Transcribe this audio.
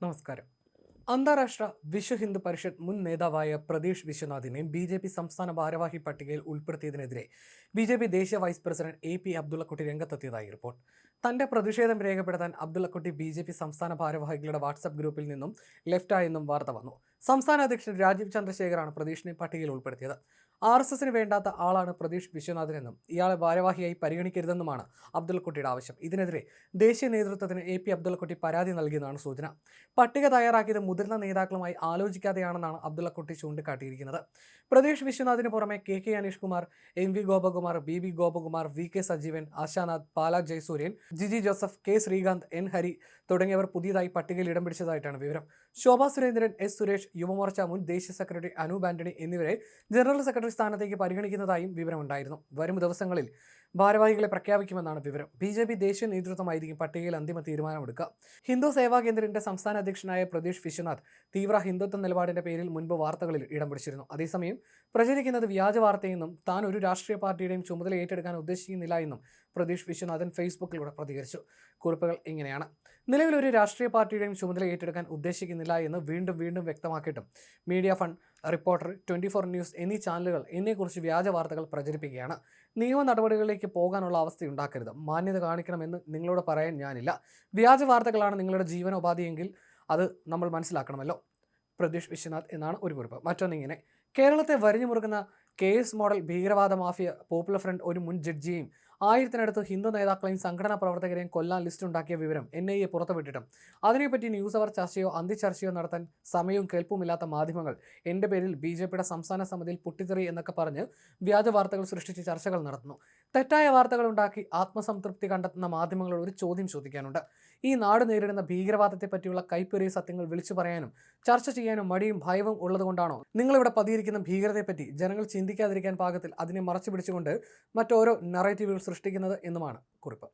നമസ്കാരം. അന്താരാഷ്ട്ര വിശ്വ ഹിന്ദു പരിഷത്ത് മുൻ നേതാവായ പ്രതീഷ് വിശ്വനാഥിനെ ബി ജെ പി സംസ്ഥാന ഭാരവാഹി പട്ടികയിൽ ഉൾപ്പെടുത്തിയതിനെതിരെ ബി ജെ പി ദേശീയ vice president A P Abdullakutty രംഗത്തെത്തിയതായി report. തന്റെ പ്രതിഷേധം രേഖപ്പെടുത്താൻ അബ്ദുള്ളക്കുട്ടി ബി ജെ പി സംസ്ഥാന ഭാരവാഹികളുടെ വാട്സപ്പ് ഗ്രൂപ്പിൽ നിന്നും ലെഫ്റ്റായെന്നും വാർത്ത വന്നു. സംസ്ഥാന അധ്യക്ഷൻ രാജീവ് ചന്ദ്രശേഖറാണ് പ്രതീഷിനെ പട്ടികയിൽ ഉൾപ്പെടുത്തിയത്. ആർ എസ് എസിന് വേണ്ടാത്ത ആളാണ് പ്രതീഷ് വിശ്വനാഥനെന്നും ഇയാളെ ഭാരവാഹിയായി പരിഗണിക്കരുതെന്നുമാണ് അബ്ദുള്ളക്കുട്ടിയുടെ ആവശ്യം. ഇതിനെതിരെ ദേശീയ നേതൃത്വത്തിന് എ പി അബ്ദുള്ളക്കുട്ടി പരാതി നൽകിയെന്നാണ് സൂചന. പട്ടിക തയ്യാറാക്കിയത് മുതിർന്ന നേതാക്കളുമായി ആലോചിക്കാതെയാണെന്നാണ് അബ്ദുള്ളക്കുട്ടി ചൂണ്ടിക്കാട്ടിയിരിക്കുന്നത്. പ്രതീഷ് വിശ്വനാഥിന് പുറമെ K K Aneesh Kumar M V Gopakumar B V Gopakumar V K Sajeevan Ashanath Pala Jayasuryan Jiji Joseph K Sreekanth N Hari തുടങ്ങിയവർ പുതിയതായി പട്ടികയിൽ ഇടം പിടിച്ചതായിട്ടാണ് വിവരം. ശോഭാ സുരേന്ദ്രൻ എസ് സുരേഷ് യുവമോർച്ച മുൻ ദേശീയ സെക്രട്ടറി അനൂപ് ആന്റണി എന്നിവരെ ജനറൽ സെക്രട്ടറി സ്ഥാനത്തേക്ക് പരിഗണിക്കുന്നതായും വിവരമുണ്ടായിരുന്നു. വരും ദിവസങ്ങളിൽ ഭാരവാഹികളെ പ്രഖ്യാപിക്കുമെന്നാണ് വിവരം. ബി ജെ പി ദേശീയ നേതൃത്വമായിരിക്കും പട്ടികയിൽ അന്തിമ തീരുമാനമെടുക്കുക. ഹിന്ദു സേവാ കേന്ദ്രത്തിന്റെ സംസ്ഥാന അധ്യക്ഷനായ പ്രതീഷ് വിശ്വനാഥ് തീവ്ര ഹിന്ദുത്വ നിലപാടിന്റെ പേരിൽ മുൻപ് വാർത്തകളിൽ ഇടം പിടിച്ചിരുന്നു. അതേസമയം പ്രചരിക്കുന്നത് വ്യാജ വാർത്തയെന്നും താൻ ഒരു രാഷ്ട്രീയ പാർട്ടിയുടെയും ചുമതല ഏറ്റെടുക്കാൻ ഉദ്ദേശിക്കുന്നില്ല എന്നും പ്രതീഷ് വിശ്വനാഥൻ ഫേസ്ബുക്കിലൂടെ പ്രതികരിച്ചു. കുറിപ്പുകൾ ഇങ്ങനെയാണ്. നിലവിൽ ഒരു രാഷ്ട്രീയ പാർട്ടിയുടെയും ചുമതല ഏറ്റെടുക്കാൻ ഉദ്ദേശിക്കുന്നില്ല എന്ന് വീണ്ടും വീണ്ടും വ്യക്തമാക്കിയിട്ടും media fund reporter twenty four news എന്നീ ചാനലുകൾ എന്നെക്കുറിച്ച് വ്യാജ വാർത്തകൾ പ്രചരിപ്പിക്കുകയാണ്. നിയമ നടപടികളിലേക്ക് പോകാനുള്ള അവസ്ഥയുണ്ടാക്കരുത് മാന്യത കാണിക്കണമെന്ന് നിങ്ങളോട് പറയാൻ ഞാനില്ല. വ്യാജ വാർത്തകളാണ് നിങ്ങളുടെ ജീവനോപാധിയെങ്കിൽ അത് നമ്മൾ മനസ്സിലാക്കണമല്ലോ. പ്രതീഷ് വിശ്വനാഥ് എന്നാണ് ഒരു കുറിപ്പ്. മറ്റൊന്നിങ്ങനെ. കേരളത്തെ വരിഞ്ഞു മുറുക്കുന്ന കെ എസ് മോഡൽ ഭീകരവാദ മാഫിയ പോപ്പുലർ ഫ്രണ്ട് ഒരു മുൻ ജഡ്ജിയെയും ആയിരത്തിനടുത്ത് ഹിന്ദു നേതാക്കളെയും സംഘടനാ പ്രവർത്തകരെയും കൊല്ലാൻ ലിസ്റ്റ് ഉണ്ടാക്കിയ വിവരം എൻ ഐ എ പുറത്തുവിട്ടിട്ടും. അതിനെപ്പറ്റി ന്യൂസ് അവർ ചർച്ചയോ അന്തിച്ചർച്ചയോ നടത്താൻ സമയവും കേൾപ്പുമില്ലാത്ത മാധ്യമങ്ങൾ എന്റെ പേരിൽ ബി ജെ പിയുടെ സംസ്ഥാന സമിതിയിൽ പൊട്ടിത്തെറി എന്നൊക്കെ പറഞ്ഞ് വ്യാജ വാർത്തകൾ സൃഷ്ടിച്ച് ചർച്ചകൾ നടത്തുന്നു. തെറ്റായ വാർത്തകൾ ഉണ്ടാക്കി ആത്മസംതൃപ്തി കണ്ടെത്തുന്ന മാധ്യമങ്ങളോട് ഒരു ചോദ്യം ചോദിക്കാനുണ്ട്. ഈ നാട് നേരിടുന്ന ഭീകരവാദത്തെ പറ്റിയുള്ള കൈപ്പേറിയ സത്യങ്ങൾ വിളിച്ചു പറയാനും ചർച്ച ചെയ്യാനും മടിയും ഭയവും ഉള്ളതുകൊണ്ടാണോ? നിങ്ങളിവിടെ പതിയിരിക്കുന്ന ഭീകരതയെപ്പറ്റി ജനങ്ങൾ ചിന്തിക്കാതിരിക്കാൻ പാകത്തിൽ അതിനെ മറച്ചു പിടിച്ചുകൊണ്ട് മറ്റോരോ നറേറ്റീവുകൾ സൃഷ്ടിക്കുന്നത് എന്നുമാണ് കുറിപ്പ്.